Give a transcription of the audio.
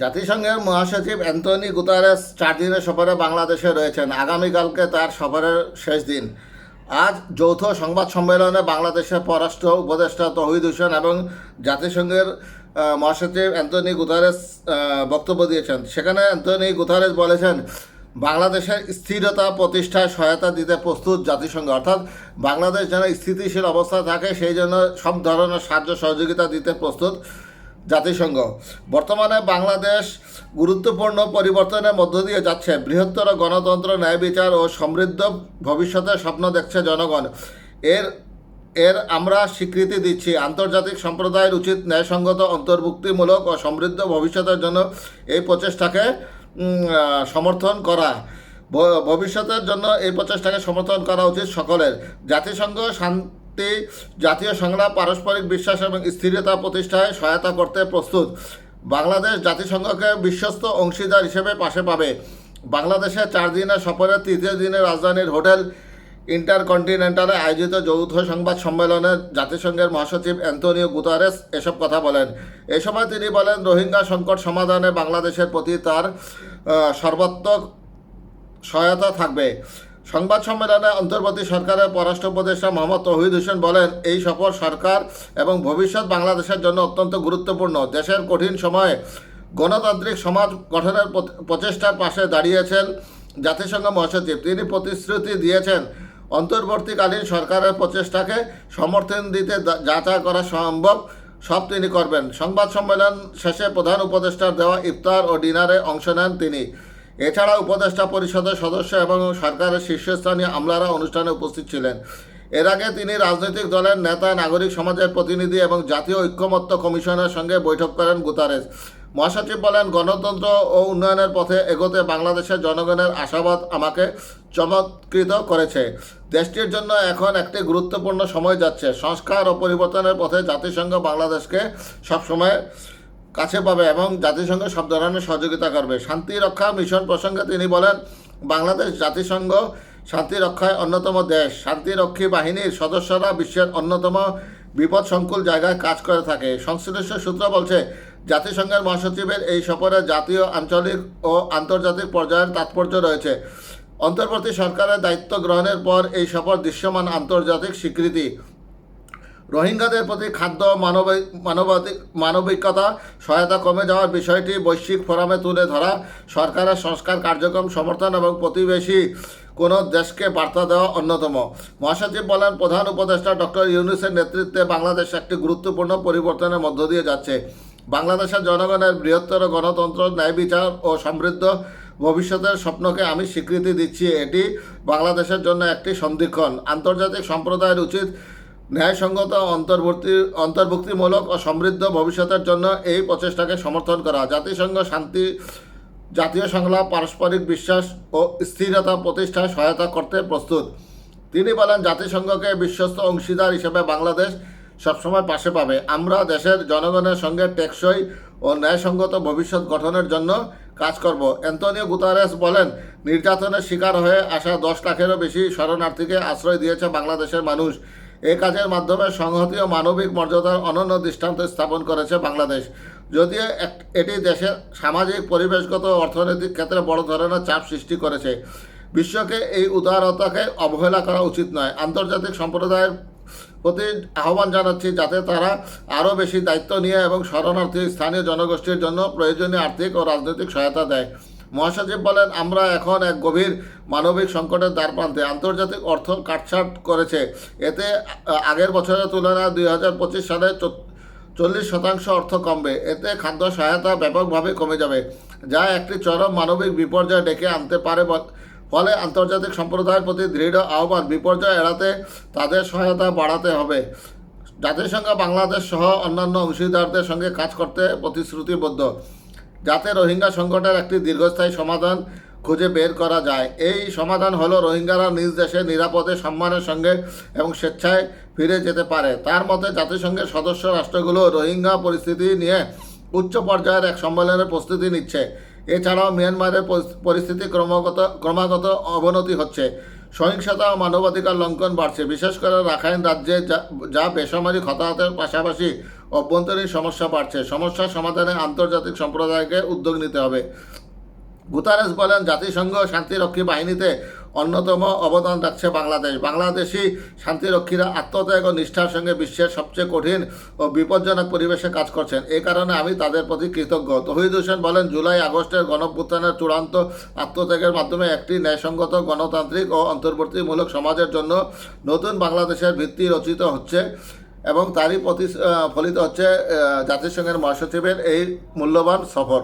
জাতিসংঘের মহাসচিব Antony Guterres চার দিনের সফরে বাংলাদেশে রয়েছেন। আগামীকালকে তার সফরের শেষ দিন। আজ যৌথ সংবাদ সম্মেলনে বাংলাদেশের পররাষ্ট্র উপদেষ্টা তহিদ হোসেন এবং জাতিসংঘের মহাসচিব অ্যান্টনি গুতারেস বক্তব্য দিয়েছেন। সেখানে অ্যান্টনি গুতারেস বলেছেন, বাংলাদেশের স্থিরতা, প্রতিষ্ঠায় সহায়তা দিতে প্রস্তুত জাতিসংঘ। অর্থাৎ বাংলাদেশ যেন স্থিতিশীল অবস্থা থাকে, সেই জন্য সব ধরনের সাহায্য সহযোগিতা দিতে প্রস্তুত। জাতিসংঘ। বর্তমানে বাংলাদেশ গুরুত্বপূর্ণ পরিবর্তনের মধ্য দিয়ে যাচ্ছে। বৃহত্তর গণতন্ত্র, ন্যায় বিচার ও সমৃদ্ধ ভবিষ্যতের স্বপ্ন দেখছে জনগণ। এর এর আমরা স্বীকৃতি দিচ্ছি। আন্তর্জাতিক সম্প্রদায়ের উচিত ন্যায়সঙ্গত, অন্তর্ভুক্তিমূলক ও সমৃদ্ধ ভবিষ্যতের জন্য এই প্রচেষ্টাকে সমর্থন করা। ভবিষ্যতের জন্য এই প্রচেষ্টাকে সমর্থন করা উচিত সকলের। জাতিসংঘ শান্তি জাতীয় সংগ্রাম পারস্পরিক বিশ্বাস এবং স্থিরতা প্রতিষ্ঠায় সহায়তা করতে প্রস্তুত। বাংলাদেশ জাতিসংঘকে বিশ্বস্ত অংশীদার হিসেবে পাশে পাবে। বাংলাদেশের চার দিনের সফরের তৃতীয় দিনে রাজধানীর হোটেল ইন্টারকন্টিনেন্টালে আয়োজিত যৌথ সংবাদ সম্মেলনে জাতিসংঘের মহাসচিব অ্যান্টনিও গুতারেস এসব কথা বলেন। এ সময় তিনি বলেন, রোহিঙ্গা সংকট সমাধানে বাংলাদেশের প্রতি তার সর্বাত্মক সহায়তা থাকবে। সংবাদ সম্মেলনে অন্তর্বর্তী সরকারের পররাষ্ট্র উপদেষ্টা মোহাম্মদ তহিদ হোসেন বলেন, এই সফর সরকার এবং ভবিষ্যৎ বাংলাদেশের জন্য অত্যন্ত গুরুত্বপূর্ণ। দেশের কঠিন সময়ে গণতান্ত্রিক সমাজ গঠনের প্রচেষ্টার পাশে দাঁড়িয়েছেন জাতিসংঘ মহাসচিব। তিনি প্রতিশ্রুতি দিয়েছেন, অন্তর্বর্তীকালীন সরকারের প্রচেষ্টাকে সমর্থন দিতে যা- যা যা করা সম্ভব, সব তিনি করবেন। সংবাদ সম্মেলন শেষে প্রধান উপদেষ্টার দেওয়া ইফতার ও ডিনারে অংশ নেন তিনি। এছাড়া উপদেষ্টা পরিষদের সদস্য এবং সরকারের শীর্ষস্থানীয় আমলারা অনুষ্ঠানে উপস্থিত ছিলেন। এর আগে তিনি রাজনৈতিক দলের নেতা, নাগরিক সমাজের প্রতিনিধি এবং জাতীয় ঐক্যমত্য কমিশনের সঙ্গে বৈঠক করেন গুতারেস মহাসচিব বলেন, গণতন্ত্র ও উন্নয়নের পথে এগোতে বাংলাদেশের জনগণের আশাবাদ আমাকে চমৎকৃত করেছে। দেশটির জন্য এখন একটি গুরুত্বপূর্ণ সময় যাচ্ছে। সংস্কার ও পরিবর্তনের পথে জাতিসংঘ বাংলাদেশকে সবসময় কাছে পাবে এবং জাতিসংঘ সব ধরনের সহযোগিতা করবে। শান্তি রক্ষা মিশন প্রসঙ্গে তিনি বলেন, বাংলাদেশ জাতিসংঘ শান্তি রক্ষায় অন্যতম দেশ। শান্তিরক্ষী বাহিনীর সদস্যরা বিশ্বের অন্যতম বিপদ সংকুল জায়গায় কাজ করে থাকে। সংশ্লিষ্ট সূত্র বলছে, জাতিসংঘের মহাসচিবের এই সফরে জাতীয়, আঞ্চলিক ও আন্তর্জাতিক পর্যায়ের তাৎপর্য রয়েছে। অন্তর্বর্তী সরকারের দায়িত্ব গ্রহণের পর এই সফর দৃশ্যমান আন্তর্জাতিক স্বীকৃতি। রোহিঙ্গাদের প্রতি খাদ্য মানবিক মানবাধিক মানবিকতা, সহায়তা কমে যাওয়ার বিষয়টি বৈশ্বিক ফোরামে তুলে ধরা সরকারের সংস্কার কার্যক্রম, সমর্থন এবং প্রতিবেশী কোনো দেশকে বার্তা দেওয়া অন্যতম। মহাসচিব বলেন, প্রধান উপদেষ্টা ডক্টর ইউনুসের নেতৃত্বে বাংলাদেশ একটি গুরুত্বপূর্ণ পরিবর্তনের মধ্য দিয়ে যাচ্ছে। বাংলাদেশের জনগণের বৃহত্তর গণতন্ত্র, ন্যায় বিচার ও সমৃদ্ধ ভবিষ্যতের স্বপ্নকে আমি স্বীকৃতি দিচ্ছি। এটি বাংলাদেশের জন্য একটি সন্ধিক্ষণ। আন্তর্জাতিক সম্প্রদায়ের উচিত ন্যায়সঙ্গত অন্তর্বর্তী অন্তর্ভুক্তিমূলক ও সমৃদ্ধ ভবিষ্যতের জন্য এই প্রচেষ্টাকে সমর্থন করা। জাতিসংঘ শান্তি, জাতীয় সংলাপ, পারস্পরিক বিশ্বাস ও স্থিরতা প্রতিষ্ঠায় সহায়তা করতে প্রস্তুত। তিনি বলেন, জাতিসংঘকে বিশ্বস্ত অংশীদার হিসেবে বাংলাদেশ সবসময় পাশে পাবে। আমরা দেশের জনগণের সঙ্গে টেকসই ও ন্যায়সঙ্গত ভবিষ্যৎ গঠনের জন্য কাজ করব। অ্যান্তনিও গুতারেস বলেন, নির্যাতনের শিকার হয়ে আসা দশ লাখেরও বেশি শরণার্থীকে আশ্রয় দিয়েছে বাংলাদেশের মানুষ। এই কাজের মাধ্যমে সংহতি ও মানবিক মর্যাদার অনন্য দৃষ্টান্ত স্থাপন করেছে বাংলাদেশ। যদিও এটি দেশের সামাজিক, পরিবেশগত অর্থনৈতিক ক্ষেত্রে বড় ধরনের চাপ সৃষ্টি করেছে। বিশ্বকে এই উদারতাকে অবহেলা করা উচিত নয়। আন্তর্জাতিক সম্প্রদায়ের প্রতি আহ্বান জানাচ্ছি যাতে তারা আরও বেশি দায়িত্ব নিয়ে এবং শরণার্থী স্থানীয় জনগোষ্ঠীর জন্য প্রয়োজনীয় আর্থিক ও রাজনৈতিক সহায়তা দেয়। মহাসচিব বলেন, আমরা এখন এক গভীর মানবিক সংকটের দ্বার প্রান্তে আন্তর্জাতিক অর্থ কাটছাট করেছে। এতে আগের বছরের তুলনায় দুই হাজার পঁচিশ সালে চল্লিশ শতাংশ অর্থ কমবে। এতে খাদ্য সহায়তা ব্যাপকভাবে কমে যাবে, যা একটি চরম মানবিক বিপর্যয় ডেকে আনতে পারে ফলে আন্তর্জাতিক সম্প্রদায়ের প্রতি দৃঢ় আহ্বান বিপর্যয় এড়াতে তাদের সহায়তা বাড়াতে হবে। জাতিসংঘ, বাংলাদেশ সহ অন্যান্য অংশীদারদের সঙ্গে কাজ করতে প্রতিশ্রুতিবদ্ধ। যাতে রোহিঙ্গা সংকটের একটি দীর্ঘস্থায়ী সমাধান খুঁজে বের করা যায়। এই সমাধান হলো রোহিঙ্গারা নিজ দেশে নিরাপদে সম্মানের সঙ্গে এবং স্বেচ্ছায় ফিরে যেতে পারে। তার মতে, জাতিসংঘের সদস্য রাষ্ট্রগুলো রোহিঙ্গা পরিস্থিতি নিয়ে উচ্চ পর্যায়ের এক সম্মেলনের প্রস্তুতি নিচ্ছে। এছাড়াও মিয়ানমারের পরিস্থিতি ক্রমাগত ক্রমাগত অবনতি হচ্ছে। সহিংসতা ও মানবাধিকার লঙ্ঘন বাড়ছে। বিশেষ করে রাখাইন রাজ্যে যা- যা বেসামরিক হতাহতের পাশাপাশি অভ্যন্তরীণ সমস্যা বাড়ছে। সমস্যা সমাধানে আন্তর্জাতিক সম্প্রদায়কে উদ্যোগ নিতে হবে। গুতারেস বলেন, জাতিসংঘ শান্তিরক্ষী বাহিনীতে অন্যতম অবদান রাখছে বাংলাদেশ। বাংলাদেশি শান্তিরক্ষীরা আত্মত্যাগ ও নিষ্ঠার সঙ্গে বিশ্বের সবচেয়ে কঠিন ও বিপজ্জনক পরিবেশে কাজ করছেন। এই কারণে আমি তাদের প্রতি কৃতজ্ঞ। তহিদ হোসেন বলেন, জুলাই আগস্টের গণভ্যুত্থানের চূড়ান্ত আত্মত্যাগের মাধ্যমে একটি ন্যায়সঙ্গত, গণতান্ত্রিক ও অন্তর্বর্তীমূলক সমাজের জন্য নতুন বাংলাদেশের ভিত্তি রচিত হচ্ছে এবং তারই প্রতি ফলিত হচ্ছে জাতিসংঘের মহাসচিবের এই মূল্যবান সফর।